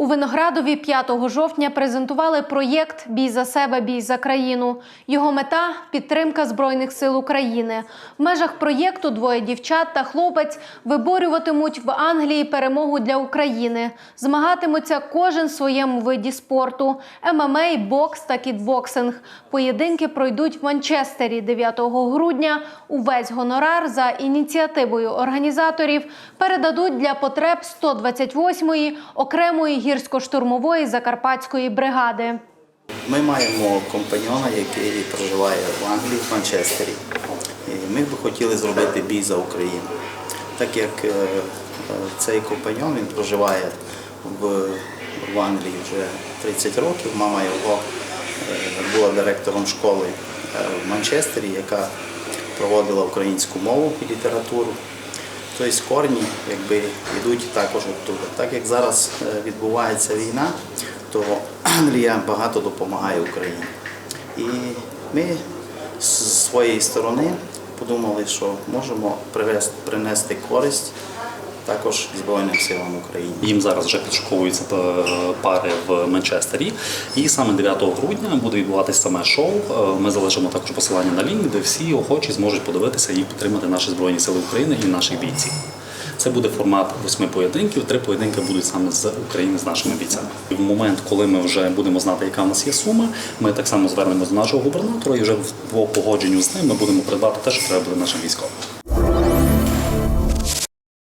У Виноградові 5 жовтня презентували проєкт Бій за себе, бій за країну. Його мета підтримка Збройних сил України. В межах проєкту двоє дівчат та хлопець виборюватимуть в Англії перемогу для України. Змагатимуться кожен в своєму виді спорту: ММА, бокс та кікбоксинг. Поєдинки пройдуть в Манчестері 9 грудня. Увесь гонорар за ініціативою організаторів передадуть для потреб 128-ї окремої гірсько-штурмової закарпатської бригади. Ми маємо компаньона, який проживає в Англії, в Манчестері. Ми б хотіли зробити бій за Україну. Так як е, цей компаньон він проживає в, в Англії вже 30 років, мама його е, була директором школи е, в Манчестері, яка проводила українську мову і літературу. Тобто корні якби, йдуть також оттуда. Так як зараз е, відбувається війна, то Англія багато допомагає Україні. І ми з своєї сторони подумали, що можемо принести користь також Збройним силам України. Їм зараз вже підшуковуються е, пари в Манчестері. І саме 9 грудня буде відбуватися саме шоу. Е, Ми залишимо також посилання на лінк, де всі охочі зможуть подивитися і підтримати наші збройні сили України і наших бійців. Це буде формат восьми поєдинків. Три поєдинки будуть саме з України з нашими бійцями. І в момент, коли ми вже будемо знати, яка в нас є сума, ми так само звернемося до нашого губернатора і вже по погодженню з ним ми будемо придбати те, що треба буде нашим військовим.